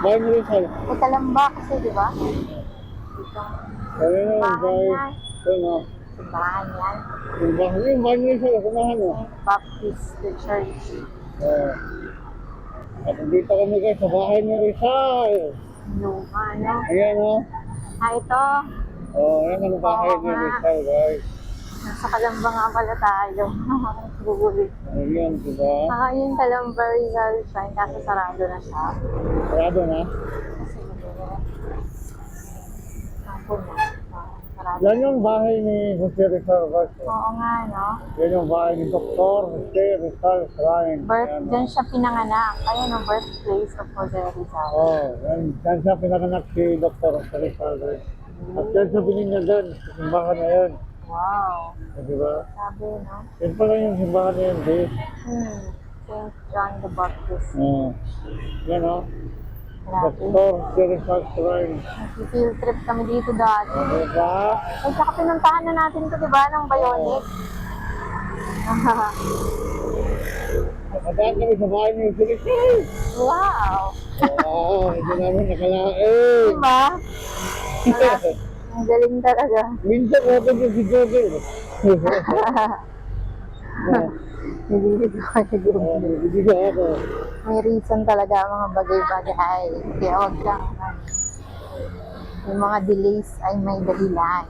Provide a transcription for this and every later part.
Rizal. May kalamba kasi, di ba? Dito. Ano yun, Bahay bahay. yan. Ano? Simbahan yan. Yung bahay ni Rizal, kumahan mo. Baptist the church. Oh. At dito kami guys sa bahay ni Rizal. No? Ayan o. Ah, ito. Oh, ayan ang bahay Oo ni. Rizal guys. Nasa kalamba nga pala tayo. Gugulit. Ayan, diba? Ah, yung kalamba Rizal Shrine, kaso sarado na siya. Sarado na. Kasi na. Sarado. Yan yung bahay ni Jose Rizal guys. Oo nga, no? Yan yung bahay ni Dr. Jose Rizal Shrine. Birth, Ayan, dyan siya pinanganak. Kaya no, birthplace of Jose Rizal. Oh, yan, yan siya pinanganak si Dr. Jose Rizal guys. At yan siya bininyagan sa simbahan na yun. Wow. Eh, di ba? Sabi, no? Yan pala yung simbahan yun, di? Hmm. St. John the Baptist. Oh. Yan o. Grabe. Dr. Jose Rizal Shrine. Nag-field trip kami dito dati. Oh, di ba? Ay, saka pinuntahan na natin ito, di ba, ng Bionic? Nakadaan kami sa bahay ni Rizal. wow! Oo, hindi namin nakalain. Di ba? Wala. Ang galing talaga. Minsan ako din si Jose. Nililito ka siguro. Oh, hindi ko ako. May reason talaga ang mga bagay-bagay. Kaya huwag kang yung mga delays ay may dahilan.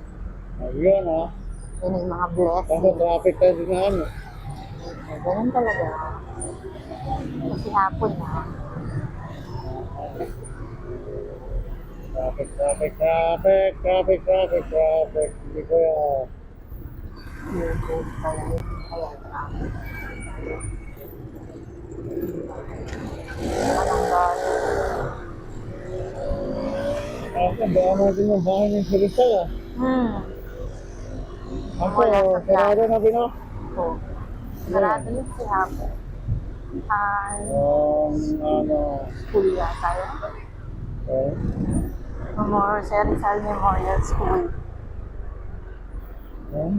Ayun ah. Yun yung mga Kasi blessings. traffic tayo din na ano. Ganun talaga. Kasi hapon na. Traffic, traffic, traffic, traffic, traffic, traffic. Hindi ko yan. Yun. Ako, baka natin yung bahay ng Sirisal ah. Hmm. Ako, sarado na bino. Ito. Sarado na si hapon. Ah, Ang ano, school yata yun. eh, Memorial, Sir Rizal Memorial School. sa.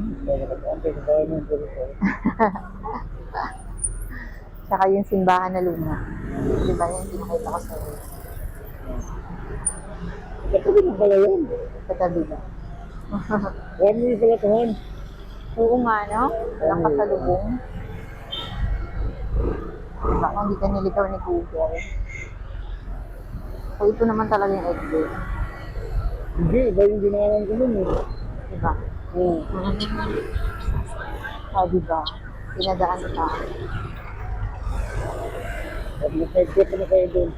Tsaka yung simbahan na luma. Di ba yung pinakita ko sa iyo? Katabi na pala yun. Katabi ba? One way pala tuhan. Oo nga, no? Walang kasalubong. Diba, kung hindi ka niligaw ni Google. So, ito naman talaga yung exit. Hindi, iba yung ginawan ko nun eh. Diba? Oo. Ah, diba? Pinadaan ka. At nag-trip na kayo dun.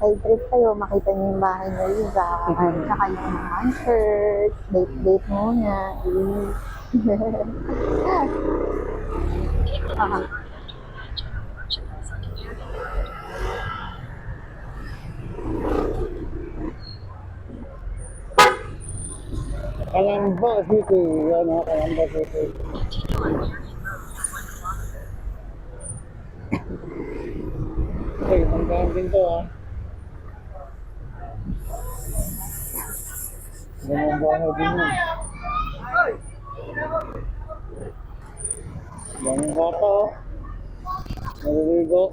Side trip kayo, makita niyo yung bahay ni Riza. Tsaka yung mga shirt. Date-date muna. Ah. Kalamba City. Yan ha, Kalamba City. Okay, tandaan din to ha. Ganun bahay din yun. Ganun bata oh. Naliligo.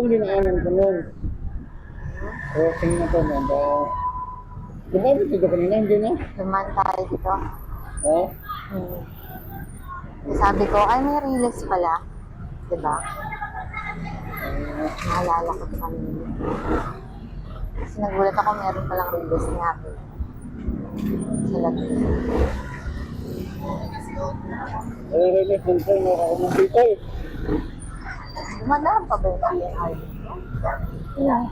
Itong dinaanan ko nun. Crossing na to, nanda. Diba dito kanina, hindi na? Duman tayo dito. Ha? Hmm. Eh, Sabi ko, ay may relax pala. Diba? Naalala ko kanina. Kasi nagulat ako, meron palang relax ni Happy. Sa Laguna. Kaya rin yung function mo ako Dumadaan pa ba yung PNR dito? Yeah.